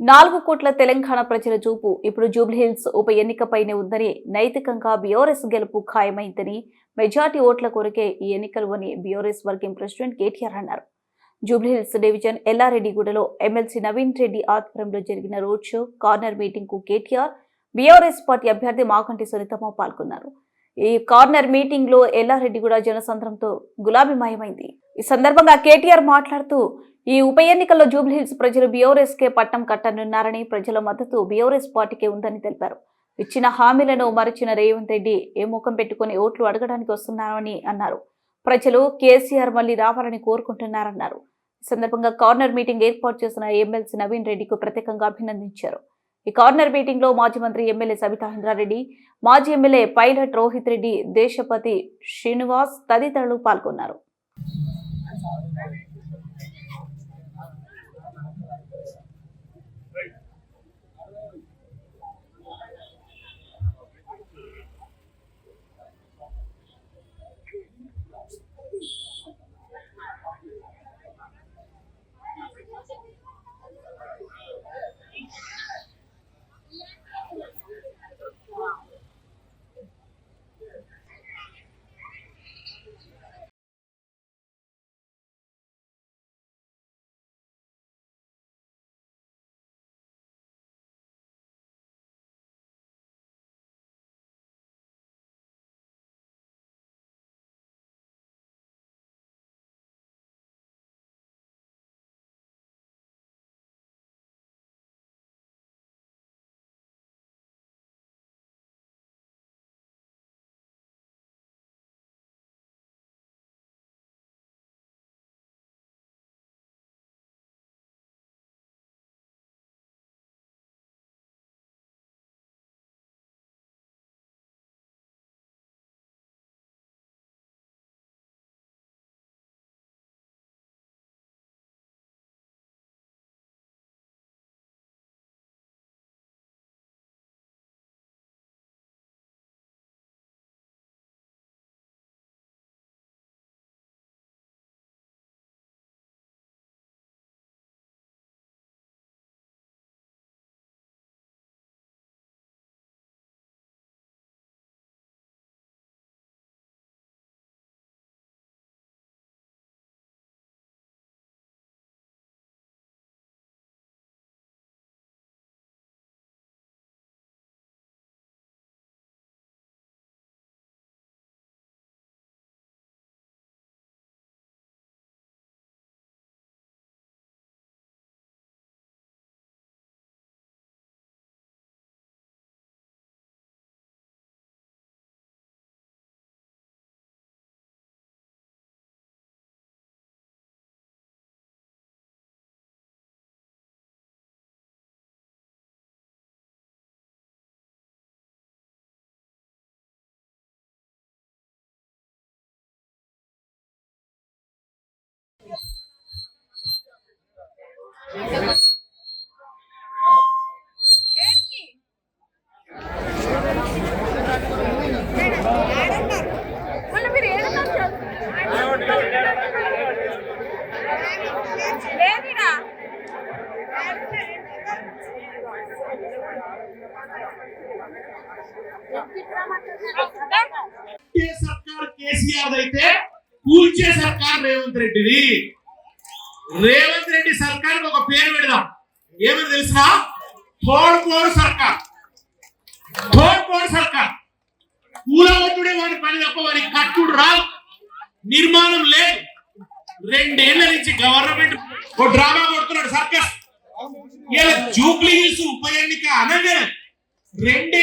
నాలుగు కోట్ల తెలంగాణ ప్రజల చూపు ఇప్పుడు జూబ్లీహిల్స్ ఉప ఎన్నికపైనే ఉందని నైతికంగా బీఆర్ఎస్ గెలుపు ఖాయమైందని మెజార్టీ ఓట్ల కొరకే ఈ ఎన్నికలు అని బీఆర్ఎస్ వర్కింగ్ ప్రెసిడెంట్ కేటీఆర్ అన్నారు. జూబ్లీహిల్స్ డివిజన్ ఎల్లారెడ్డిగూడలో ఎమ్మెల్సీ నవీన్ రెడ్డి ఆధ్వర్యంలో జరిగిన రోడ్ షో కార్నర్ మీటింగ్కు కేటీఆర్ బీఆర్ఎస్ పార్టీ అభ్యర్థి మాకంటి సునీతమ్మ పాల్గొన్నారు. ఈ కార్నర్ మీటింగ్లో ఎల్లారెడ్డిగూడ జనసంద్రంతో గులాబీమయమైంది. ఈ సందర్భంగా కేటీఆర్ మాట్లాడుతూ ఈ ఉప ఎన్నికల్లో జూబ్లీహిల్స్ ప్రజలు బీఆర్ఎస్ కే పట్టం కట్టనున్నారని ప్రజల మద్దతు బీఆర్ఎస్ పార్టీకే ఉందని తెలిపారు. ఇచ్చిన హామీలను మరిచిన రేవంత్ రెడ్డి ఏ ముఖం పెట్టుకుని ఓట్లు అడగడానికి వస్తున్నారని అన్నారు. ప్రజలు కేసీఆర్ మళ్ళీ రావాలని కోరుకుంటున్నారన్నారు. ఈ సందర్భంగా కార్నర్ మీటింగ్ ఏర్పాటు చేసిన ఎమ్మెల్సీ నవీన్ రెడ్డికు ప్రత్యేకంగా అభినందించారు. ఈ కార్నర్ మీటింగ్లో మాజీ మంత్రి ఎమ్మెల్యే సబితాంద్రారెడ్డి మాజీ ఎమ్మెల్యే పైలట్ రోహిత్ రెడ్డి దేశపతి శ్రీనివాస్ తదితరులు పాల్గొన్నారు. సర్కార్ కేసీఆర్ అయితే కూల్చే సర్కార్ రేవంత్ రెడ్డిది. రేవంత్ రెడ్డి సర్కార్ ఒక పేరు పెడదాం. ఏమని తెలుసా తోడు పోడు సర్కార్. తోడు పోడు సర్కార్. కూలగొట్టుడే వాడి పని తప్ప వాడి కట్టుడు రాదు. నిర్మాణం లేదు. రెండేళ్ళ నుంచి గవర్నమెంట్ ఒక డ్రామా కొడుతున్నాడు సర్కస్ ఇలా జూబ్లీ హిల్స్ ఉప ఎన్నిక అనగానే రెండే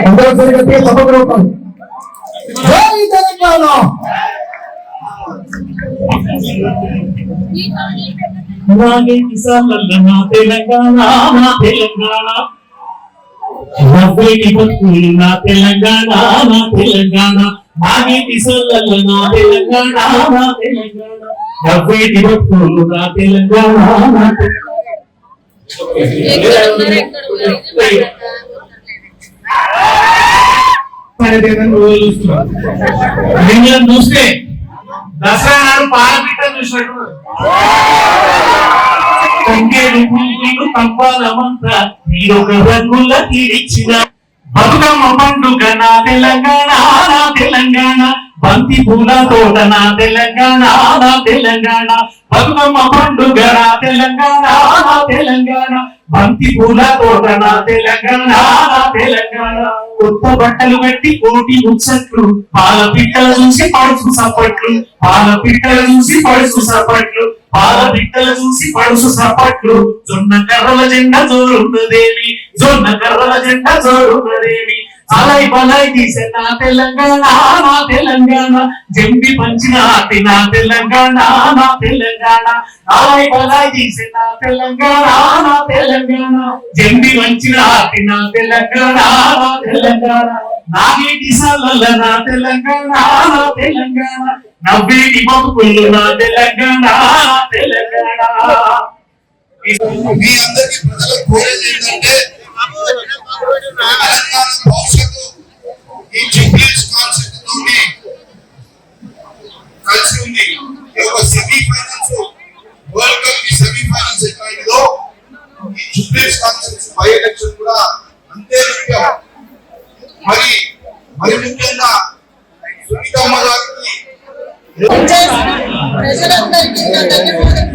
అందరూ జరిగితే తప్పకుండా జై తెలంగాణ అలాగే కిసాన్ల నా తెలంగాణ నా తెలంగాణ నవ్వేటి బతుకులు నా తెలంగాణ నా తెలంగాణ నాగే కిసాన్ల నా తెలంగాణ నా తెలంగాణ నవ్వేటి నా తెలంగాణ నా మిమ్మల్ని చూస్తే దసరా నాడు పాలపిట్ట చూసినట్టు. తంగేడు పువ్వులు తంపాలమంతా మీరొక రంగుల తీరిచ్చిన బతుకమ్మ పండుగ నా తెలంగాణ నా తెలంగాణ. బంతి పూల నా తెలంగాణ నా తెలంగాణ. బతుకమ్మ పండుగ నా తెలంగాణ నా తెలంగాణ. బంతి పూల నా తెలంగాణ నా తెలంగాణ. కొత్త బట్టలు పెట్టి కోటి ముచ్చట్లు. పాల పిట్టలు చూసి పడుచు సప్పట్లు. పాల పిట్టలు చూసి పడుచు సప్పట్లు. పాల పిట్టలు చూసి పడుచు సప్పట్లు. జొన్న కర్రల జెండా జోరున్నదేవి జొన్న కర్రల జెండా జోరున్నదేవి అలై బలై తీసే నా తెలంగాణ నా తెలంగాణ. జంబి పంచిన నా తెలంగాణ నా తెలంగాణ. అలై బలై తీసే నా తెలంగాణ నా తెలంగాణ. జంబి పంచిన నా తెలంగాణ నా తెలంగాణ. నాగేటి సల్ల నా తెలంగాణ నా తెలంగాణ. నవ్వేటి బతుకులు నా తెలంగాణ నా తెలంగాణ. మీ అందరికీ ప్రజలకు కోరేది ఏంటంటే తెలంగాణ భవిష్యత్తు ఈ జూబ్లీస్ కాన్సెప్ట్ తోటి కలిసి ఉంది. ఈ యొక్క సెమీ ఫైనల్స్ వరల్డ్ కప్కి సెమీ ఫైనల్స్ ఎట్లాంటిదో ఈ జూబ్లీస్ కాన్సెప్ట్ బై ఎలక్షన్ కూడా అంతే ముఖ్యం. మరి మరి ముఖ్యంగా సునీతమ్మ గారికి ప్రజలందరికీ నా ధన్యవాదాలు.